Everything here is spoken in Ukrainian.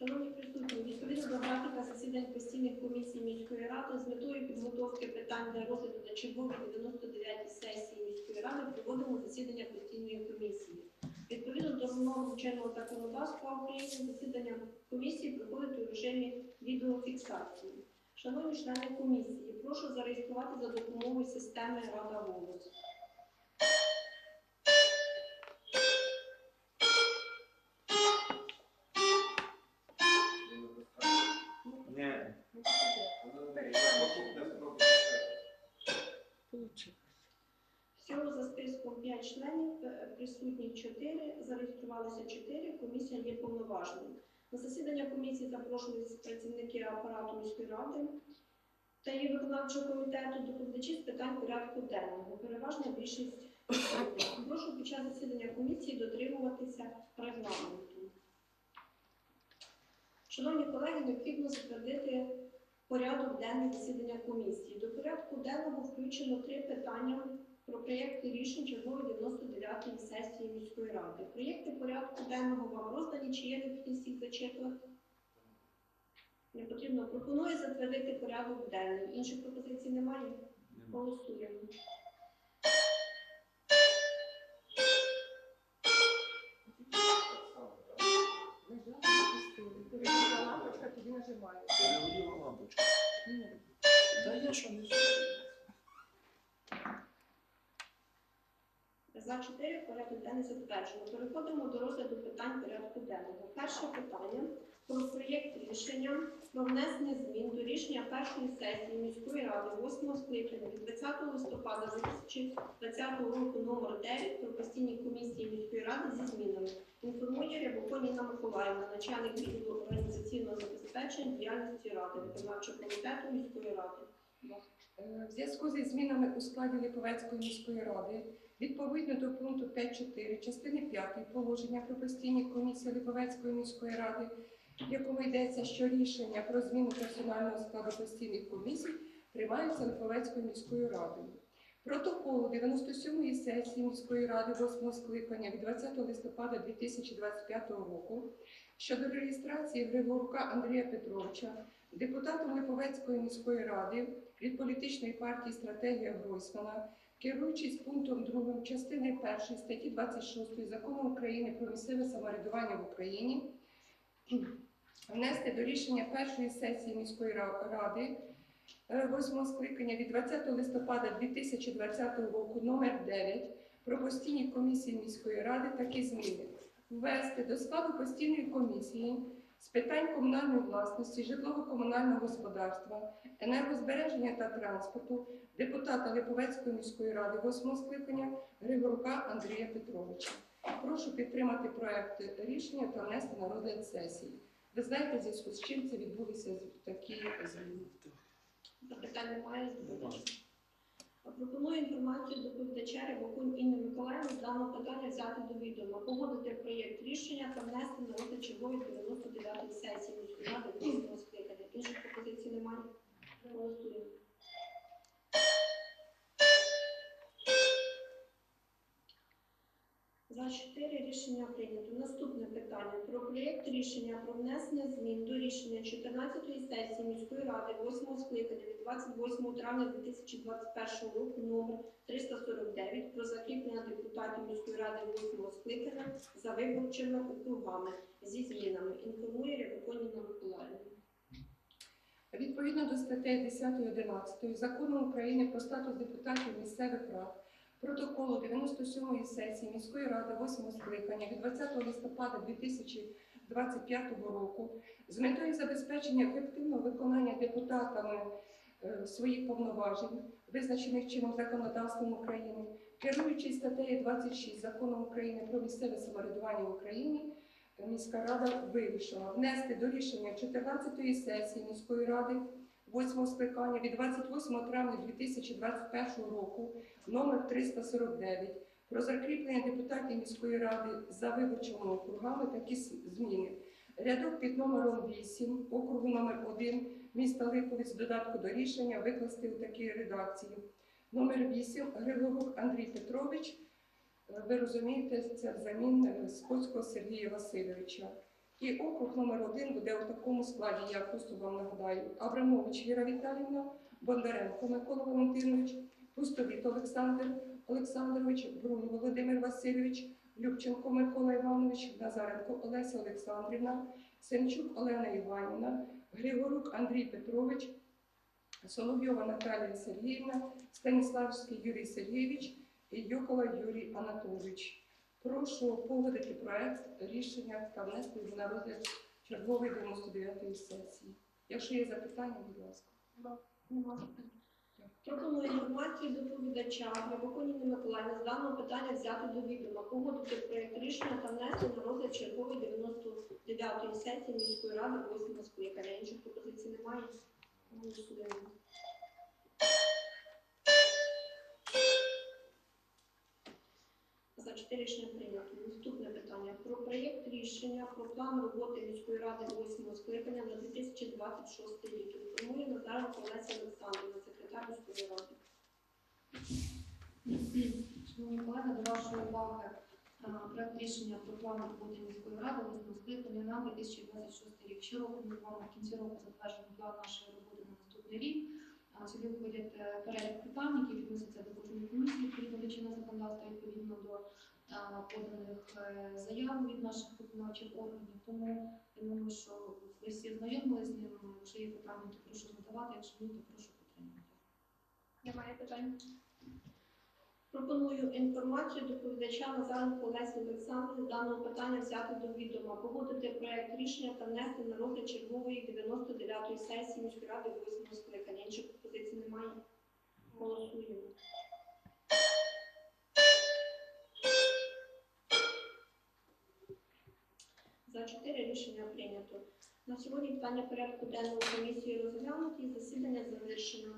Шановні присутні, відповідно до графіка засідань постійних комісій міської ради з метою підготовки питань для розгляду на черговій 99-й сесії міської ради проводимо засідання постійної комісії. Відповідно до вимог чинного законодавства України засідання комісії проходить у режимі відеофіксації. Шановні члени комісії, прошу зареєструвати за допомогою системи Рада голос. Всього за списком 5 членів, е, присутніх 4, зареєструвалися 4, комісія є повноважною. На засідання комісії запрошуються працівники апарату міської ради та її виконавчого комітету, доповідачі з питань порядку денного. Переважна більшість. Прошу під час засідання комісії дотримуватися регламенту. Шановні колеги, необхідно затвердити порядок денний засідання комісії. До порядку денного включено три питання про проєкти рішень чергової 99-ї сесії міської ради. Проєкти порядку денного вам роздані, чи є необхідність їх зачитувати? Не потрібно. Пропоную затвердити порядок денний. Інших пропозицій немає? Голосуємо. Лампочка, тоді нажимаю. Перегоріла лампочка. Ні. Та я що не За 4 порядку денний затверджено. Переходимо до розгляду питань порядку денного. Перше питання про проєкт рішення про внесення змін до рішення першої сесії міської ради 8 скликання від 20 листопада 2020 року номер 9 про постійні комісії міської ради зі змінами. Інформує Рябокон Інна Миколаївна, начальник відділу організаційного забезпечення діяльності ради, виконавчого комітету міської ради. Е, В зв'язку зі змінами у складі Липовецької міської ради, відповідно до пункту 5.4 частини 5 положення про постійні комісії Липовецької міської ради, в якому йдеться, що рішення про зміну персонального складу постійних комісій приймаються Липовецькою міською радою. Протокол 97-ї сесії міської ради 8 скликання від 20 листопада 2025 року щодо реєстрації Григорука Андрія Петровича депутатом Липовецької міської ради від політичної партії Стратегія Гройсмана, керуючись пунктом 2 частини 1 статті 26 Закону України про місцеве самоврядування в Україні, внести до рішення першої сесії міської ради е, восьмого скликання від 20 листопада 2020 року номер 9 про постійні комісії міської ради такі зміни. Ввести до складу постійної комісії з питань комунальної власності, житлово-комунального господарства, енергозбереження та транспорту депутата Липовецької міської ради 8 скликання Григорука Андрія Петровича. Прошу підтримати проект рішення та внести на розгляд сесії. Ви знаєте, в зв'язку з чим це відбулися такі зміни. Питань немає. Пропоную інформацію доповідача Рябокунь Інни Миколаївна з даного питання взяти до відома, погодити проєкт рішення та внести на розгляд чергової 99 сесії міської ради 8 скликання. Рішення прийнято. Наступне питання про проєкт рішення про внесення змін до рішення 14-ї сесії міської ради 8 скликання від 28 травня 2021 року номер 349 про закріплення депутатів міської ради 8 скликання за виборчими округами зі змінами. Інформує Рябоконіна Миколаївна. Відповідно до статей 10 і 11 Закону України про статус депутатів місцевих рад, протоколу 97-ї сесії міської ради 8 скликання від 20 листопада 2025 року з метою забезпечення ефективного виконання депутатами е, своїх повноважень, визначених чином законодавством України, керуючись статтею 26 Закону України про місцеве самоврядування в Україні, міська рада вирішила внести до рішення 14-ї сесії міської ради 8 скликання від 28 травня 2021 року номер 349 про закріплення депутатів міської ради за виборчими округами такі зміни. Рядок під номером 8 округу номер 1 міста Липовець додатку до рішення викласти у такій редакції. Номер 8 Григорук Андрій Петрович. Е, Ви розумієте, це взамін е, Скотського Сергія Васильовича. І округ номер один буде у такому складі, я просто вам нагадаю, Абрамович Віра Віталіївна, Бондаренко Микола Валентинович, Пустовіт Олександр Олександрович, Брунь Володимир Васильович, Любченко Микола Іванович, Назаренко Олеся Олександрівна, Сенчук Олена Іванівна, Григорук Андрій Петрович, Соловйова Наталія Сергіївна, Станіславський Юрій Сергійович і Йокола Юрій Анатолійович. Прошу погодити проект рішення та внести на розгляд чергової 99-ї сесії. Якщо є запитання, будь ласка. Пропоную інформацію доповідача Грибоко Ніни Миколаївни з даного питання взяти до відома, погодити проєкт рішення та внести на розгляд чергової 99-ї сесії міської ради 8 скликання. Інших пропозицій немає. Голосуємо. За чотири рішення прийнято. Наступне питання про проєкт рішення про план роботи міської ради 8 скликання на 2026 рік. Інформує Назаренко Олеся Олександрівна, секретар міської ради. Шановні колеги, до вашої уваги е, проект рішення про план роботи міської ради восьмого скликання на 2026 рік. Щороку ми з вами в кінці року затверджуємо план нашої роботи на наступний рік. Сюди входять е, перелік питань, які відносяться до кожної комісії, відповідно до чинного законодавства, відповідно до поданих е, заяв від наших виконавчих органів. Тому я думаю, що ви всі знайомилися з ним. Якщо є питання, то прошу задавати. Якщо ні, то прошу підтримати. Немає питань. Пропоную інформацію доповідача Назаренко Олесі Олександрівни з даного питання взяти до відома, погодити проект рішення та внести на розгляд чергової 99-ї сесії міської ради 8 скликання. Інших пропозицій немає. Голосуємо. За чотири рішення прийнято. На сьогодні питання порядку денного комісії розглянуті. Засідання завершено.